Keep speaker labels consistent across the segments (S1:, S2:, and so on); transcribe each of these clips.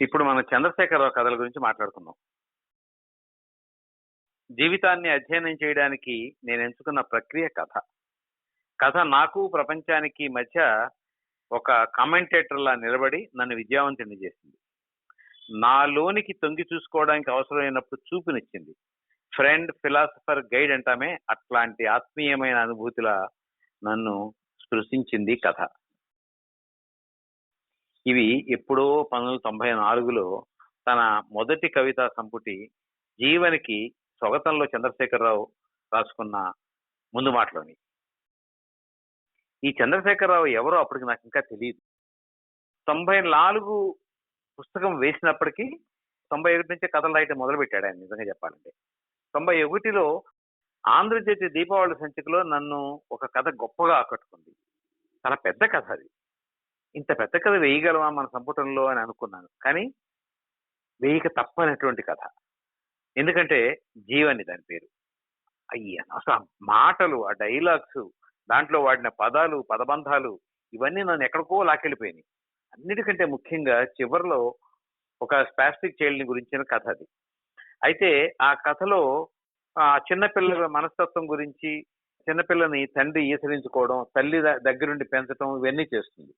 S1: ఇప్పుడు మనం చంద్రశేఖరరావు కథల గురించి మాట్లాడుకుందాం. జీవితాన్ని అధ్యయనం చేయడానికి నేను ఎంచుకున్న ప్రక్రియ కథ. కథ నాకు ప్రపంచానికి మధ్య ఒక కామెంటేటర్లా నిలబడి నన్ను విద్యావంతుని చేసింది. నాలోనికి తొంగి చూసుకోవడానికి అవసరమైనప్పుడు చూపునిచ్చింది. ఫ్రెండ్ ఫిలాసఫర్ గైడ్ అంటామే అట్లాంటి ఆత్మీయమైన అనుభూతిలా నన్ను స్పృశించింది కథ. ఇవి ఎప్పుడో పంతొమ్మిది తొంభై నాలుగులో తన మొదటి కవితా సంపుటి జీవనికి స్వగతంలో చంద్రశేఖరరావు రాసుకున్న ముందు మాటలోని. ఈ చంద్రశేఖరరావు ఎవరో అప్పటికి నాకు ఇంకా తెలియదు. తొంభై నాలుగు పుస్తకం వేసినప్పటికీ తొంభై ఒకటి నుంచి కథలు రాయటం మొదలుపెట్టాడు ఆయన నిజంగా చెప్పాలంటే. తొంభై ఒకటిలో ఆంధ్రజ్యోతి దీపావళి సంచికలో నన్ను ఒక కథ గొప్పగా ఆకట్టుకుంది. చాలా పెద్ద కథ అది. ఇంత పెద్ద కథ వేయగలమా మన సంపుటంలో అని అనుకున్నాను. కానీ వేయక తప్పనటువంటి కథ. ఎందుకంటే జీవని దాని పేరు. అయ్యా అసలు మాటలు ఆ డైలాగ్స్ దాంట్లో వాడిన పదాలు పదబంధాలు ఇవన్నీ నన్ను ఎక్కడికో లాకెళ్ళిపోయినాయి అన్నిటికంటే ముఖ్యంగా చివరిలో ఒక స్పాస్టిక్ చైల్డ్ని గురించిన కథ అది. అయితే ఆ కథలో ఆ చిన్నపిల్లల మనస్తత్వం గురించి చిన్నపిల్లని తండ్రి ఈసరించుకోవడం తల్లి ద- దగ్గరుండి పెంచడం ఇవన్నీ చేస్తుంది.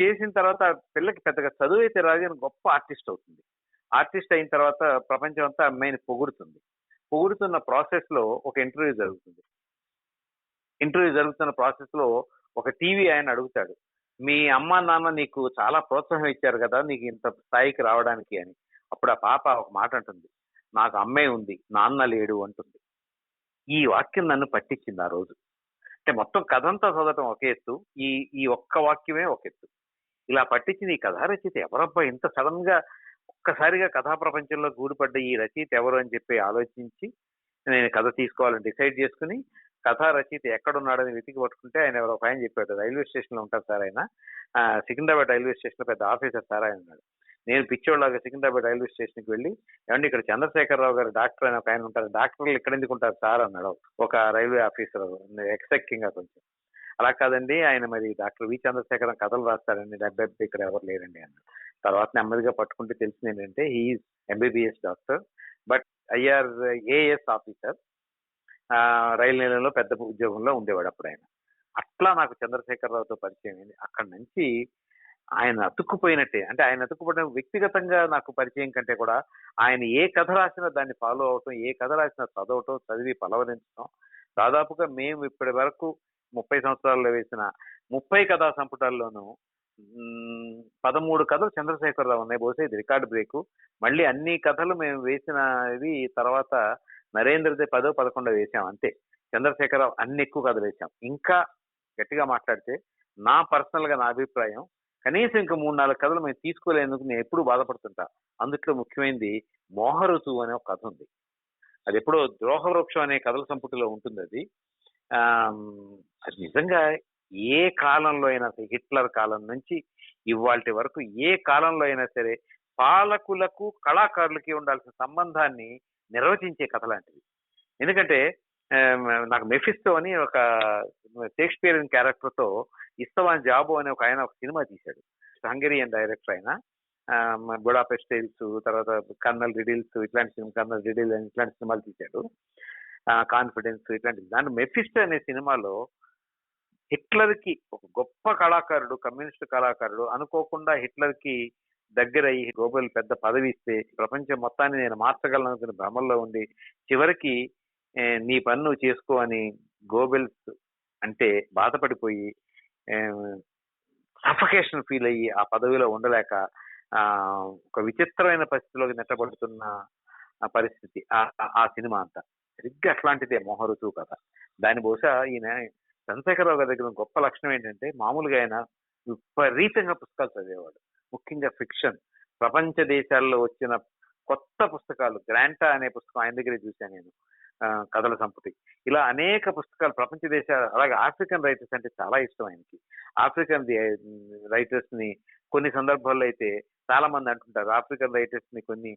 S1: చేసిన తర్వాత పిల్లకి పెద్దగా చదువు అయితే రాదు కానీ గొప్ప ఆర్టిస్ట్ అవుతుంది. ఆర్టిస్ట్ అయిన తర్వాత ప్రపంచం అంతా అమ్మాయిని పొగుడుతుంది. పొగుడుతున్న ప్రాసెస్లో ఒక ఇంటర్వ్యూ జరుగుతుంది. ఇంటర్వ్యూ జరుగుతున్న ప్రాసెస్లో ఒక టీవీ ఆయన అడుగుతాడు. మీ అమ్మ నాన్న నీకు చాలా ప్రోత్సాహం ఇచ్చారు కదా నీకు ఇంత స్థాయికి రావడానికి అని. అప్పుడు ఆ పాప ఒక మాట అంటుంది. నాకు అమ్మే ఉంది నాన్న లేడు అంటుంది. ఈ వాక్యం నన్ను పట్టించింది ఆ రోజు. అంటే మొత్తం కథ అంతా చదవటం ఒక ఎత్తు. ఈ ఈ ఒక్క వాక్యమే ఒక ఎత్తు. ఇలా పట్టించింది ఈ కథా రచయిత ఎవరబ్బా? ఇంత సడన్గా ఒక్కసారిగా కథా ప్రపంచంలో గూడుపడ్డ ఈ రచయిత ఎవరు అని చెప్పి ఆలోచించి నేను కథ తీసుకోవాలని డిసైడ్ చేసుకుని కథా రచయిత ఎక్కడున్నాడని వెతికి పట్టుకుంటే ఆయన ఎవరో ఒక ఆయన చెప్పాడు రైల్వే స్టేషన్లో ఉంటారు సార్ ఆయన. సికింద్రాబాద్ రైల్వే స్టేషన్లో పెద్ద ఆఫీసర్ సార్ ఆయన ఉన్నాడు. నేను పిచ్చోళ్ళగా సికింద్రాబాద్ రైల్వే స్టేషన్కి వెళ్ళి ఏమండి ఇక్కడ చంద్రశేఖరరావు గారు డాక్టర్ అని ఒక ఆయన ఉంటారు డాక్టర్లు ఇక్కడ ఎందుకు ఉంటారు సార్ అన్నాడు. ఒక రైల్వే ఆఫీసర్ ఎక్స్పెక్టింగ్ కొంచెం అలా కాదండి ఆయన మరి డాక్టర్ వి చంద్రశేఖరం కథలు రాస్తారండి డెబ్బై ఇక్కడ ఎవరు లేరండి అన్నాడు. తర్వాత నెమ్మదిగా పట్టుకుంటే తెలిసింది ఏంటంటే he is MBBS doctor but IR AS officer rail నిలయంలో పెద్ద ఉద్యోగంలో ఉండేవాడు అప్పుడు ఆయన. అట్లా నాకు చంద్రశేఖరరావుతో పరిచయం అయింది. అక్కడి నుంచి ఆయన అతుక్కుపోయినట్టే. అంటే ఆయన అతుక్కుపోవడం వ్యక్తిగతంగా నాకు పరిచయం కంటే కూడా ఆయన ఏ కథ రాసినా దాన్ని ఫాలో అవటం ఏ కథ రాసినా చదవటం చదివి పలవరించడం దాదాపుగా మేము ఇప్పటి వరకు ముప్పై సంవత్సరాల్లో వేసిన ముప్పై కథా సంపుటాల్లోనూ పదమూడు కథలు చంద్రశేఖరరావు ఉన్నాయి. బహుశా ఇది రికార్డ్ బ్రేకు. మళ్ళీ అన్ని కథలు మేము వేసినవి తర్వాత నరేంద్రదే పదో పదకొండో వేసాం. అంతే. చంద్రశేఖరరావు అన్ని ఎక్కువ కథలు వేసాం. ఇంకా గట్టిగా మాట్లాడితే నా పర్సనల్గా నా అభిప్రాయం కనీసం ఇంకా మూడు నాలుగు కథలు మేము తీసుకోలేందుకు నేను ఎప్పుడు బాధపడుతుంటా. అందుట్లో ముఖ్యమైనది మోహరుతు అనే ఒక కథ ఉంది. అది ఎప్పుడో ద్రోహ వృక్షం అనే కథల సంపుటిలో ఉంటుంది అది. అది నిజంగా ఏ కాలంలో అయినా సరే హిట్లర్ కాలం నుంచి ఇవాళ వరకు ఏ కాలంలో అయినా సరే పాలకులకు కళాకారులకి ఉండాల్సిన సంబంధాన్ని నిర్వచించే కథ లాంటిది. ఎందుకంటే నాకు మెఫిస్తో అని ఒక షేక్స్పియర్ క్యారెక్టర్తో ఇస్తవాన్ జాబు అనే ఒక ఆయన ఒక సినిమా తీశాడు. హంగేరియన్ డైరెక్టర్ ఆయన బుడాపెస్ట్ టైల్స్ తర్వాత కర్నల్ రిడిల్స్ ఇట్లాంటి సినిమా కర్నల్ రిడిల్ అని ఇట్లాంటి సినిమాలు తీశాడు. కాన్ఫిడెన్స్ ఇట్లాంటి దాని మెఫిస్ట్ అనే సినిమాలో హిట్లర్కి ఒక గొప్ప కళాకారుడు కమ్యూనిస్ట్ కళాకారుడు అనుకోకుండా హిట్లర్కి దగ్గరయ్యి గోబెల్ పెద్ద పదవి ఇస్తే ప్రపంచం మొత్తాన్ని నేను మార్చగలను అనుకున్న భ్రమల్లో ఉండి చివరికి నీ పన్ను చేసుకో అని గోబెల్స్ అంటే బాధపడిపోయి సఫకేషన్ ఫీల్ అయ్యి ఆ పదవిలో ఉండలేక ఒక విచిత్రమైన పరిస్థితిలోకి నెట్టబడుతున్న పరిస్థితి ఆ- ఆ- సినిమా అంతా. సరిగ్గా అట్లాంటిదే మోహరుతు కథ దాని బహుశా ఈయన చంద్రశేఖరరావు గారి దగ్గర గొప్ప లక్షణం ఏంటంటే మామూలుగా ఆయన విపరీతంగా పుస్తకాలు చదివేవాడు. ముఖ్యంగా ఫిక్షన్. ప్రపంచ దేశాల్లో వచ్చిన కొత్త పుస్తకాలు గ్రాంటా అనే పుస్తకం ఆయన దగ్గరే చూశాను నేను. కథల సంపుటి. ఇలా అనేక పుస్తకాలు ప్రపంచ దేశాలు అలాగే ఆఫ్రికన్ రైటర్స్ అంటే చాలా ఇష్టం ఆయనకి. ఆఫ్రికన్ రైటర్స్ని కొన్ని సందర్భాల్లో అయితే చాలా మంది అంటుంటారు. ఆఫ్రికన్ రైటర్స్ని కొన్ని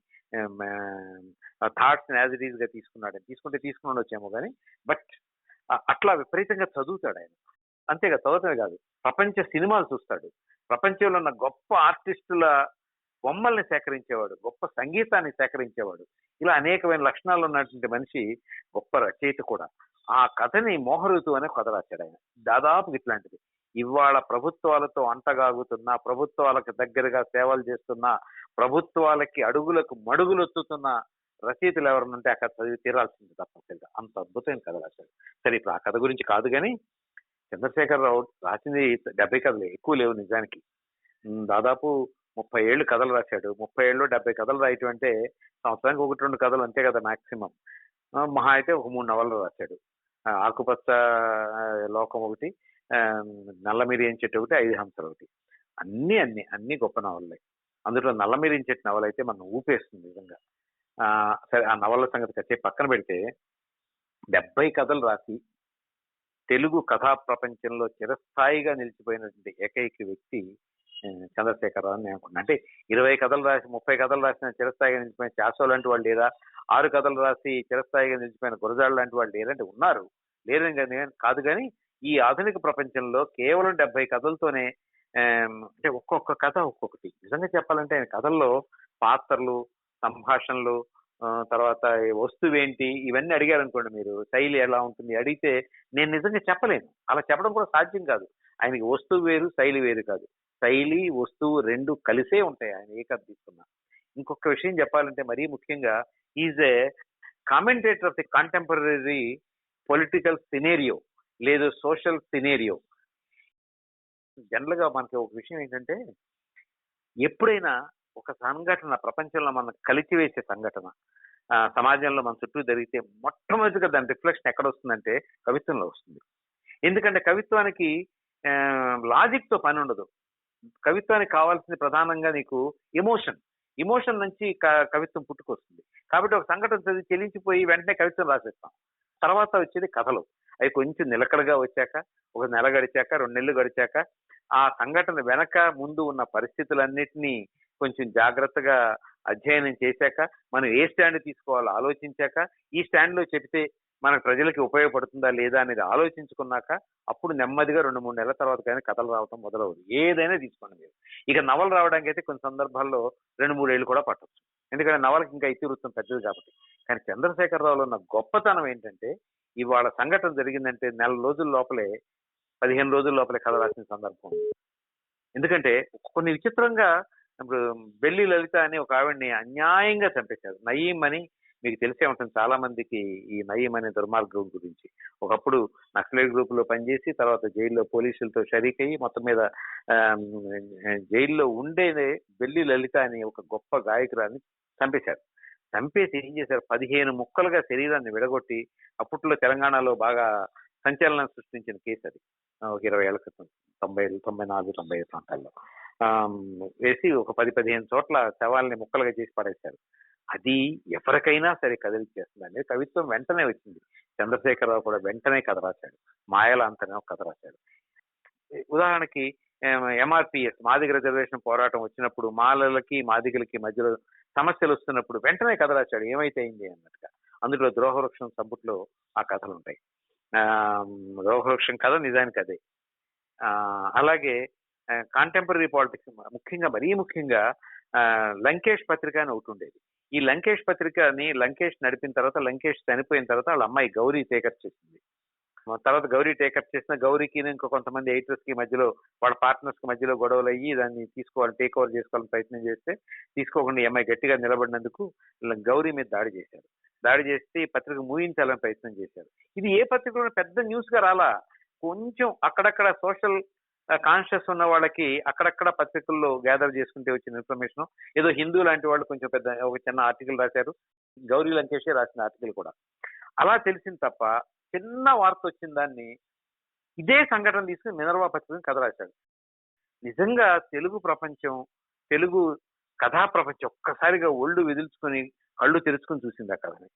S1: థాట్స్ యాజ్ ఇట్ ఈస్గా తీసుకున్నాడు తీసుకుంటే తీసుకుని ఉండొచ్చేమో కానీ బట్ అట్లా విపరీతంగా చదువుతాడు ఆయన. అంతేగా చదవటమే కాదు. ప్రపంచ సినిమాలు చూస్తాడు. ప్రపంచంలో ఉన్న గొప్ప ఆర్టిస్టుల బొమ్మల్ని సేకరించేవాడు గొప్ప సంగీతాన్ని సేకరించేవాడు. ఇలా అనేకమైన లక్షణాలు ఉన్నటువంటి మనిషి గొప్ప రచయిత కూడా. ఆ కథని మోహరుతు అనే కథ రాశాడు ఆయన. దాదాపు ఇట్లాంటిది. ఇవాళ ప్రభుత్వాలతో అంటగాగుతున్న ప్రభుత్వాలకు దగ్గరగా సేవలు చేస్తున్న ప్రభుత్వాలకి అడుగులకు మడుగులొత్తుతున్న రచయితలు ఎవరన్నా ఉంటే ఆ కథ చదివి తీరాల్సింది తప్పనిసరిగా. అంత అద్భుతమైన కథ రాశాడు. సరే ఇప్పుడు ఆ కథ గురించి కాదు కానీ చంద్రశేఖరరావు రాసింది డెబ్బై కథలు ఎక్కువ లేవు నిజానికి. దాదాపు ముప్పై ఏళ్ళు కథలు రాశాడు. ముప్పై ఏళ్ళు డెబ్బై కథలు రాయటం అంటే సంవత్సరానికి ఒకటి రెండు కథలు అంతే కదా మాక్సిమం. మహా అయితే ఒక మూడు నవలలు రాశాడు. ఆకుపచ్చ లోకం ఒకటి ఆ, నల్లమిరియం చెట్టు ఒకటి ఐదు హంసలు ఒకటి. అన్ని అన్ని అన్ని గొప్ప నవలలే. అందులో నల్లమిరియం చెట్టు నవల అయితే మనం ఊపేస్తుంది నిజంగా. సరే ఆ నవల సంగతి కచ్చే పక్కన పెడితే డెబ్బై కథలు రాసి తెలుగు కథా ప్రపంచంలో చిరస్థాయిగా నిలిచిపోయినటువంటి ఏకైక వ్యక్తి చంద్రశేఖరరావు అని నేను అనుకున్నాను అంటే ఇరవై కథలు రాసి ముప్పై కథలు రాసిన చిరస్థాయిగా నిలిచిపోయిన చాసో లాంటి వాళ్ళు లేరా? ఆరు కథలు రాసి చిరస్థాయిగా నిలిచిపోయిన గురజాడు లాంటి వాళ్ళు లేరంటే ఉన్నారు. లేరని కానీ కాదు కానీ ఈ ఆధునిక ప్రపంచంలో కేవలం డెబ్బై కథలతోనే అంటే ఒక్కొక్క కథ ఒక్కొక్కటి. నిజంగా చెప్పాలంటే ఆయన కథల్లో పాత్రలు సంభాషణలు తర్వాత వస్తువు ఏంటి ఇవన్నీ అడిగారు అనుకోండి మీరు శైలి ఎలా ఉంటుంది? అడిగితే నేను నిజంగా చెప్పలేను. అలా చెప్పడం కూడా సాధ్యం కాదు. ఆయనకి వస్తువు వేరు శైలి వేరు కాదు. శైలి వస్తువు రెండు కలిసే ఉంటాయి ఆయన ఏ కథ తీసుకున్నా ఇంకొక విషయం చెప్పాలంటే మరీ ముఖ్యంగా is a commentator of the contemporary political scenario లేదు సోషల్ సినేరియో జనరల్గా మనకి ఒక విషయం ఏంటంటే ఎప్పుడైనా ఒక సంఘటన ప్రపంచంలో మనం కలిచివేసే సంఘటన. ఆ, సమాజంలో మన చుట్టూ జరిగితే మొట్టమొదటిగా దాని రిఫ్లెక్షన్ ఎక్కడ వస్తుందంటే కవిత్వంలో వస్తుంది. ఎందుకంటే కవిత్వానికి లాజిక్తో పని ఉండదు. కవిత్వానికి కావాల్సింది ప్రధానంగా నీకు ఎమోషన్. ఎమోషన్ నుంచి క- కవిత్వం పుట్టుకొస్తుంది. కాబట్టి ఒక సంఘటన చదివి చెలించిపోయి వెంటనే కవిత్వం రాసేస్తాం. తర్వాత వచ్చేది కథలు. అవి కొంచెం నిలకడగా వచ్చాక ఒక నెల గడిచాక రెండు నెలలు గడిచాక ఆ సంఘటన వెనక ముందు ఉన్న పరిస్థితులన్నిటినీ కొంచెం జాగ్రత్తగా అధ్యయనం చేశాక మనం ఏ స్టాండ్ తీసుకోవాలో ఆలోచించాక ఈ స్టాండ్లో చెప్తే మన ప్రజలకి ఉపయోగపడుతుందా లేదా అనేది ఆలోచించుకున్నాక అప్పుడు నెమ్మదిగా రెండు మూడు నెలల తర్వాత కానీ కథలు రావటం మొదలవుతుంది ఏదైనా తీసుకోండి మీరు. ఇక నవలు రావడానికి అయితే కొన్ని సందర్భాల్లో రెండు మూడు ఏళ్ళు కూడా పట్టవచ్చు ఎందుకంటే నవలకి ఇంకా ఇతివృత్తం పెద్దది కాబట్టి. కానీ చంద్రశేఖరరావులో ఉన్న గొప్పతనం ఏంటంటే ఇవాళ సంఘటన జరిగిందంటే నెల రోజుల లోపలే పదిహేను రోజుల లోపలే కథ రాసిన సందర్భం. ఎందుకంటే కొన్ని విచిత్రంగా ఇప్పుడు బెల్లి లలిత అని ఒక ఆవిడ్ని అన్యాయంగా చంపేశారు. నయీం అని మీకు తెలిసే ఉంటుంది చాలా మందికి ఈ నయీం అనే దుర్మార్గం గురించి. ఒకప్పుడు నక్సలైట్ గ్రూప్లో పనిచేసి తర్వాత జైల్లో పోలీసులతో షరీక్ అయ్యి మొత్తం మీద జైల్లో ఉండేదే బెల్లి లలిత అని ఒక గొప్ప గాయకురాన్ని చంపేశారు. చంపేసి ఏం చేశారు? పదిహేను ముక్కలుగా శరీరాన్ని విడగొట్టి అప్పట్లో తెలంగాణలో బాగా సంచలనం సృష్టించిన కేసు అది. ఒక ఇరవై ఏళ్ళ క్రితం తొంభై తొంభై నాలుగు తొంభై ఐదు ప్రాంతాల్లో. వేసి ఒక పది పదిహేను చోట్ల శవాల్ని ముక్కలుగా చేసి పడేశారు. అది ఎవరికైనా సరే కదిలిచ్చేస్తుంది అనేది కవిత్వం వెంటనే వచ్చింది. చంద్రశేఖరరావు కూడా వెంటనే కథ రాశాడు. మాయల అంతనే ఒక కథ రాశాడు. ఉదాహరణకి ఎంఆర్పిఎస్ మాదిగ రిజర్వేషన్ పోరాటం వచ్చినప్పుడు మాలలకి మాదిగలకి మధ్యలో సమస్యలు వస్తున్నప్పుడు వెంటనే కథ రాశాడు. ఏమైతే అయింది అన్నట్టుగా. అందులో ద్రోహవృక్షం సబ్బుట్లో ఆ కథలు ఉంటాయి ఆ, ద్రోహవృక్షం కథ నిజానికి అదే. ఆ, అలాగే కాంటెంపరీ పాలిటిక్స్ ముఖ్యంగా మరీ ముఖ్యంగా లంకేష్ పత్రిక అని ఒకటి ఉండేది. ఈ లంకేష్ పత్రికని లంకేష్ నడిపిన తర్వాత లంకేష్ చనిపోయిన తర్వాత వాళ్ళ అమ్మాయి గౌరీ టేకప్ చేసింది. ఆ తర్వాత గౌరీ టేకప్ చేసిన గౌరీకి ఇంకా కొంతమంది ఎయిటర్స్కి మధ్యలో వాళ్ళ పార్ట్నర్స్కి మధ్యలో గొడవలు అయ్యి దాన్ని తీసుకోవాలి టేక్ ఓవర్ చేసుకోవాలని ప్రయత్నం చేస్తే తీసుకోకుండా అమ్మాయి గట్టిగా నిలబడినందుకు గౌరీ మీద దాడి చేశారు. దాడి చేస్తే ఈ పత్రిక మూయించాలని ప్రయత్నం చేశారు. ఇది ఏ పత్రికలో పెద్ద న్యూస్గా రాలా. కొంచెం అక్కడక్కడ సోషల్ కాన్షియస్ ఉన్న వాళ్ళకి అక్కడక్కడ పత్రికల్లో గ్యాదర్ చేసుకుంటే వచ్చిన ఇన్ఫర్మేషన్ ఏదో హిందూ లాంటి వాళ్ళు కొంచెం పెద్ద ఒక చిన్న ఆర్టికల్ రాశారు. గౌరీ లంకేషే రాసిన ఆర్టికల్ కూడా. అలా తెలిసింది తప్ప చిన్న వార్త వచ్చిన దాన్ని ఇదే సంఘటన తీసుకుని మినర్వా పత్రికని కథ రాశాడు. నిజంగా తెలుగు ప్రపంచం తెలుగు కథా ప్రపంచం ఒక్కసారిగా ఒళ్ళు విదిల్చుకొని కళ్ళు తెరుచుకొని చూసింది ఆ కథని.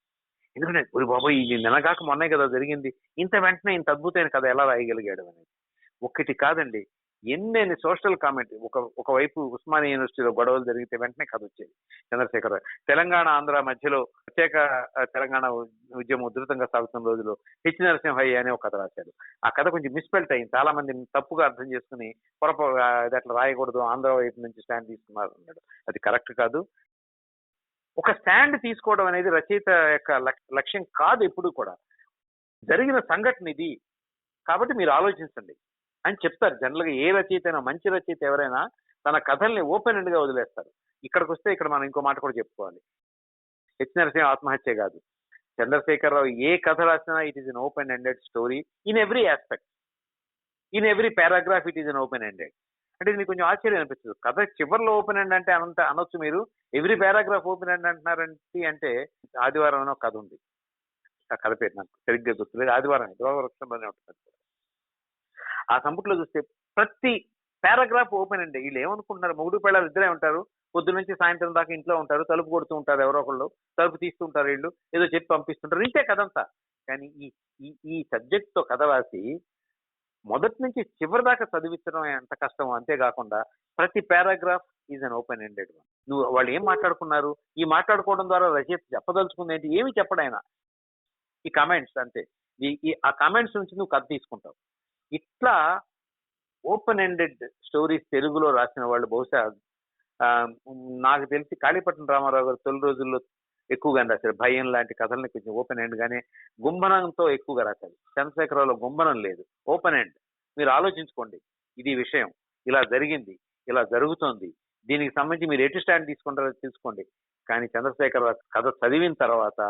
S1: ఎందుకంటే ఒరి బాబు ఇది నినగాక మొన్నే కదా జరిగింది. ఇంత వెంటనే ఇంత అద్భుతమైన కథ ఎలా రాయగలిగాడు అనేది. ఒక్కటి కాదండి. ఎన్నెన్ని సోషల్ కామెంట్ ఒక ఒకవైపు ఉస్మానియా యూనివర్సిటీలో గొడవలు జరిగితే వెంటనే కథ వచ్చేది. చంద్రశేఖర్ తెలంగాణ ఆంధ్ర మధ్యలో ప్రత్యేక తెలంగాణ ఉద్యమం ఉధృతంగా సాగుతున్న రోజుల్లో హెచ్. నరసింహయ్య అనే ఒక కథ రాశాడు ఆ కథ కొంచెం మిస్పెల్ట్ అయింది. చాలా మంది తప్పుగా అర్థం చేసుకుని పొరప అది అట్లా రాయకూడదు ఆంధ్ర వైపు నుంచి స్టాండ్ తీసుకున్నారు అన్నాడు. అది కరెక్ట్ కాదు. ఒక స్టాండ్ తీసుకోవడం అనేది రచయిత యొక్క లక్- లక్ష్యం కాదు ఎప్పుడు కూడా. జరిగిన సంఘటన ఇది. కాబట్టి మీరు ఆలోచించండి. అని చెప్తారు. జనరల్గా ఏ రచయిత అయినా మంచి రచయిత ఎవరైనా తన కథల్ని ఓపెన్ ఎండ్గా వదిలేస్తారు. ఇక్కడికి వస్తే ఇక్కడ మనం ఇంకో మాట కూడా చెప్పుకోవాలి. హెచ్. నరసింహ ఆత్మహత్య కాదు. చంద్రశేఖరరావు ఏ కథ రాసినా it is an open ended story in every aspect in every paragraph it is an open ended అంటే ఇది మీకు కొంచెం ఆశ్చర్యం అనిపిస్తుంది. కథ చివరిలో ఓపెన్ ఎండ్ అంటే అనంత అనొచ్చు మీరు. ఎవ్రీ పారాగ్రాఫ్ ఓపెన్ ఎండ్ అంటున్నారంటే అంటే ఆదివారం అనే ఒక కథ ఉంది. ఆ కథ పేరు నాకు సరిగ్గా గుర్తులేదు. ఆదివారం వృక్షంలోనే ఉంటుంది. ఆ సంపుట్లో చూస్తే ప్రతి పారాగ్రాఫ్ ఓపెన్ అండి. వీళ్ళు ఏమనుకుంటున్నారు? మొగుడు పిల్లలు ఇద్దరే ఉంటారు. పొద్దు నుంచి సాయంత్రం దాకా ఇంట్లో ఉంటారు. తలుపు కొడుతూ ఉంటారు ఎవరో ఒకళ్ళు. తలుపు తీస్తూ ఉంటారు వీళ్ళు. ఏదో చెప్పి పంపిస్తుంటారు. ఇంతే కదంతా కానీ ఈ ఈ ఈ సబ్జెక్ట్తో కథ రాసి మొదటి నుంచి చివరి దాకా చదివించడం ఎంత కష్టం అంతేకాకుండా ప్రతి paragraph is an open ended one. నువ్వు వాళ్ళు ఏం మాట్లాడుకున్నారు? ఈ మాట్లాడుకోవడం ద్వారా రచయిత చెప్పదలుచుకుంది ఏంటి? ఏమి చెప్పడైనా. ఈ కమెంట్స్ అంతే. ఈ ఆ కమెంట్స్ నుంచి నువ్వు కథ తీసుకుంటావు. ఇట్లా ఓపెన్ ఎండెడ్ స్టోరీస్ తెలుగులో రాసిన వాళ్ళు బహుశా నాకు తెలిసి కాళీపట్నం రామారావు గారు తొలి రోజుల్లో ఎక్కువగా రాశారు. భయం లాంటి కథల్ని కొంచెం ఓపెన్ ఎండ్ గానే గుంబనంతో ఎక్కువగా రాశారు. చంద్రశేఖరరావులో గుంబనం లేదు. ఓపెన్ ఎండ్ మీరు ఆలోచించుకోండి. ఇది విషయం. ఇలా జరిగింది. ఇలా జరుగుతోంది. దీనికి సంబంధించి మీరు ఎటు స్టాండ్ తీసుకుంటారో తీసుకోండి కానీ చంద్రశేఖరరావు కథ చదివిన తర్వాత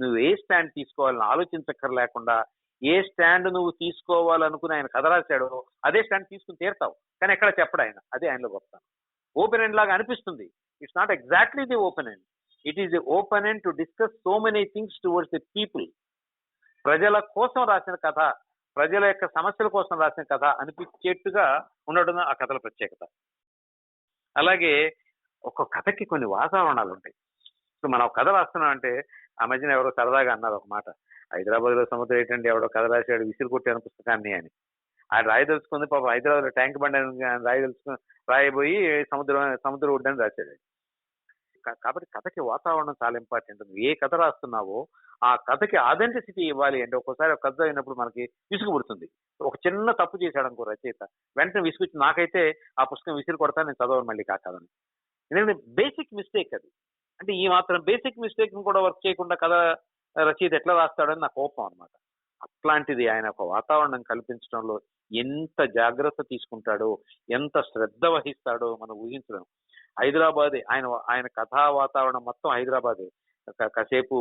S1: నువ్వు ఏ స్టాండ్ తీసుకోవాలని ఆలోచించక్కర్ లేకుండా ఏ స్టాండ్ నువ్వు తీసుకోవాలనుకుని ఆయన కథ రాశాడో అదే స్టాండ్ తీసుకుని తీరుతావు. కానీ ఎక్కడ చెప్పడు ఆయన. అదే ఆయనలో గొప్పతనం. ఓపెన్ ఎండ్ లాగా అనిపిస్తుంది. It's not exactly the open end it is the open end to discuss so many things towards the people ప్రజల కోసం రాసిన కథ ప్రజల యొక్క సమస్యల కోసం రాసిన కథ అనిపించేట్టుగా ఉండడం ఆ కథల ప్రత్యేకత. అలాగే ఒక కథకి కొన్ని వాతావరణాలు ఉంటాయి సో మనం కథ రాస్తున్నాం అంటే ఆ మధ్యన ఎవరో సరదాగా అన్నారు ఒక మాట. హైదరాబాద్లో సముద్రం ఏంటంటే ఎవడో కథ రాశాడు విసిరి కొట్టాను పుస్తకాన్ని అని. ఆయన రాయదలుచుకుంది పాపం హైదరాబాద్లో ట్యాంక్ బండి అని రాయదలుచుకుని రాయబోయి సముద్రం సముద్ర ఒడ్డని రాశాడు కాబట్టి కథకి వాతావరణం చాలా ఇంపార్టెంట్. నువ్వు ఏ కథ రాస్తున్నావో ఆ కథకి ఆథెంటిసిటీ ఇవ్వాలి అంటే ఒక్కోసారి ఒక కథ అయినప్పుడు మనకి విసుగు పుడుతుంది. ఒక చిన్న తప్పు చేశాడు అనుకో రచయిత వెంటనే విసుగు నాకైతే ఆ పుస్తకం విసిరి కొడతా నేను చదవను మళ్ళీ కాకదని ఎందుకంటే బేసిక్ మిస్టేక్ అది. అంటే ఈ మాత్రం బేసిక్ మిస్టేక్ కూడా వర్క్ చేయకుండా కథ రచయిత ఎట్లా రాస్తాడని నా కోపం అన్నమాట. అట్లాంటిది ఆయన ఒక వాతావరణం కల్పించడంలో ఎంత జాగ్రత్త తీసుకుంటాడో ఎంత శ్రద్ధ వహిస్తాడో మనం ఊహించడం హైదరాబాదే ఆయన ఆయన కథా వాతావరణం మొత్తం హైదరాబాదే. కా- కాసేపు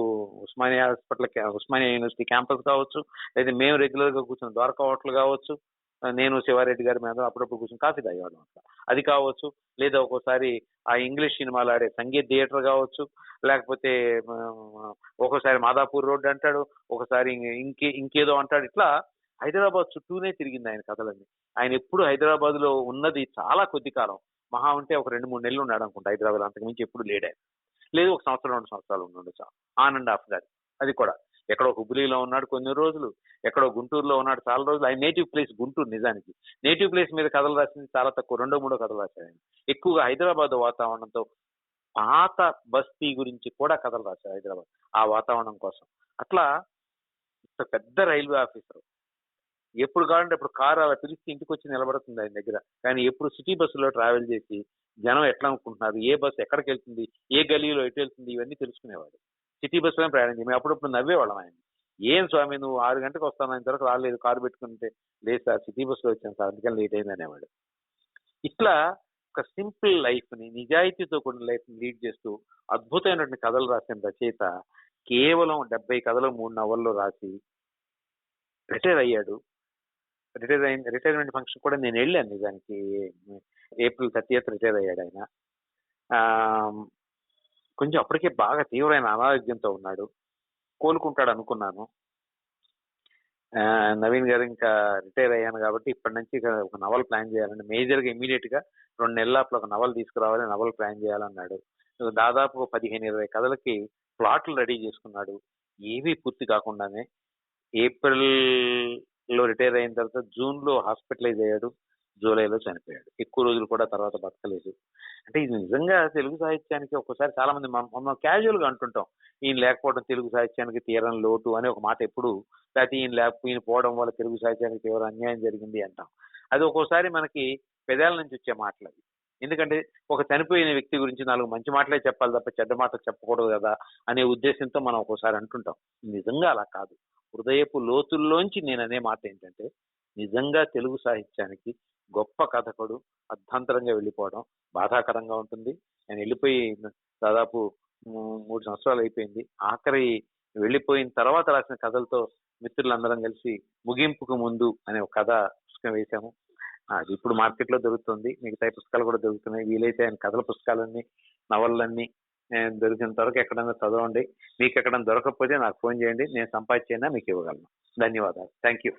S1: Osmania hospital Osmania university campus కావచ్చు లేదా మేము రెగ్యులర్గా కూర్చున్న ద్వారకా హోటల్ కావచ్చు నేను శివారెడ్డి గారి మీద అప్పుడప్పుడు కూర్చొని కాఫీ తాగేవాళ్ళం అంట అది కావచ్చు లేదా ఒక్కోసారి ఆ ఇంగ్లీష్ సినిమాలు ఆడే సంగీత్ థియేటర్ కావచ్చు లేకపోతే ఒక్కోసారి మాదాపూర్ రోడ్ అంటాడు ఒకసారి ఇంకే ఇంకేదో అంటాడు. ఇట్లా హైదరాబాద్ చుట్టూనే తిరిగింది ఆయన కథలన్నీ. ఆయన ఎప్పుడు హైదరాబాద్లో ఉన్నది చాలా కొద్ది కాలం. మహా ఉంటే ఒక రెండు మూడు నెలలు ఉన్నాడు అనుకుంటా హైదరాబాద్ అంతకుమించి ఎప్పుడు లేడాయి లేదు ఒక సంవత్సరం రెండు సంవత్సరాలు ఉండొచ్చు ఆన్ అండ్ ఆఫ్ దాట్ అది కూడా. ఎక్కడో హుబ్లీలో ఉన్నాడు కొన్ని రోజులు ఎక్కడో గుంటూరులో ఉన్నాడు చాలా రోజులు. ఆయన నేటివ్ ప్లేస్ గుంటూరు నిజానికి. నేటివ్ ప్లేస్ మీద కథలు రాసింది చాలా తక్కువ రెండో మూడో కథలు రాశాడు. ఆయన ఎక్కువగా హైదరాబాద్ వాతావరణంతో పాత బస్తీ గురించి కూడా కథలు రాశారు హైదరాబాద్ ఆ వాతావరణం కోసం. అట్లా ఇంత పెద్ద రైల్వే ఆఫీసర్ ఎప్పుడు కావాలంటే అప్పుడు కారు అలా పిలిచి ఇంటికి వచ్చి నిలబడుతుంది ఆయన దగ్గర. కానీ ఎప్పుడు సిటీ బస్సులో ట్రావెల్ చేసి జనం ఎట్లా అనుకుంటున్నారు? ఏ బస్సు ఎక్కడికి వెళ్తుంది ఏ గలీలో ఎటు వెళ్తుంది? ఇవన్నీ తెలుసుకునేవాడు. సిటీ బస్సులో ప్రయాణం చేయి. అప్పుడప్పుడు నవ్వేవాళ్ళం ఆయన ఏం స్వామి నువ్వు ఆరు గంటలకు వస్తాను ఇంతవరకు రాలేదు కారు పెట్టుకుంటే లేదు సార్ సిటీ బస్సులో వచ్చాను సార్ అందుకని లేట్ అయింది అనేవాడు. ఇట్లా ఒక సింపుల్ లైఫ్ని నిజాయితీతో కూడిన లైఫ్ని లీడ్ చేస్తూ అద్భుతమైనటువంటి కథలు రాసిన రచయిత కేవలం డెబ్బై కథలు మూడు నవల్లో రాసి రిటైర్ అయ్యాడు. రిటైర్ అయిన రిటైర్మెంట్ ఫంక్షన్ కూడా నేను వెళ్ళాను నిజానికి. ఏప్రిల్ థర్టీ రిటైర్ అయ్యాడు ఆయన. కొంచెం అప్పటికే బాగా తీవ్రమైన అనారోగ్యంతో ఉన్నాడు. కోలుకుంటాడు అనుకున్నాను. నవీన్ గారు ఇంకా రిటైర్ అయ్యాను కాబట్టి ఇప్పటి నుంచి ఒక నవల్ ప్లాన్ చేయాలండి. మేజర్గా ఇమీడియట్గా రెండు నెలల ఒక నవల్ తీసుకురావాలి నవల్ ప్లాన్ చేయాలన్నాడు. దాదాపు పదిహేను ఇరవై కథలకి ప్లాట్లు రెడీ చేసుకున్నాడు. ఏవీ పూర్తి కాకుండానే ఏప్రిల్లో రిటైర్ అయిన తర్వాత జూన్లో హాస్పిటలైజ్ అయ్యాడు. జూలైలో చనిపోయాడు. ఎక్కువ రోజులు కూడా తర్వాత బతకలేదు. అంటే ఇది నిజంగా తెలుగు సాహిత్యానికి ఒక్కసారి చాలా మంది మనం మనం అంటుంటాం. ఈయన లేకపోవడం తెలుగు సాహిత్యానికి తీరని లోటు అనే ఒక మాట ఎప్పుడు లేకపోతే ఈయన లేకపోతే ఈయన పోవడం వల్ల తెలుగు సాహిత్యానికి తీవ్ర అన్యాయం జరిగింది అంటాం. అది ఒక్కోసారి మనకి పెదాల నుంచి వచ్చే మాటలు అవి. ఎందుకంటే ఒక చనిపోయిన వ్యక్తి గురించి నాలుగు మంచి మాటలే చెప్పాలి తప్ప చెడ్డ మాటలు చెప్పకూడదు కదా అనే ఉద్దేశంతో మనం ఒక్కోసారి అంటుంటాం. నిజంగా అలా కాదు. హృదయపు లోతుల్లోంచి నేను అనే మాట ఏంటంటే నిజంగా తెలుగు సాహిత్యానికి గొప్ప కథకుడు అర్థాంతరంగా వెళ్ళిపోవడం బాధాకరంగా ఉంటుంది. ఆయన వెళ్ళిపోయి దాదాపు మూడు సంవత్సరాలు అయిపోయింది. ఆఖరి వెళ్ళిపోయిన తర్వాత రాసిన కథలతో మిత్రులందరం కలిసి ముగింపుకు ముందు అనే ఒక కథ పుస్తకం వేశాము. అది ఇప్పుడు మార్కెట్లో దొరుకుతుంది. మిగతా పుస్తకాలు కూడా దొరుకుతున్నాయి. వీలైతే ఆయన కథల పుస్తకాలన్నీ నవలలన్నీ ఆ, దొరికినంత వరకు ఎక్కడైనా చదవండి. మీకు ఎక్కడైనా దొరకకపోతే నాకు ఫోన్ చేయండి. నేను సంపాదించైనా మీకు ఇవ్వగలను. ధన్యవాదాలు. Thank you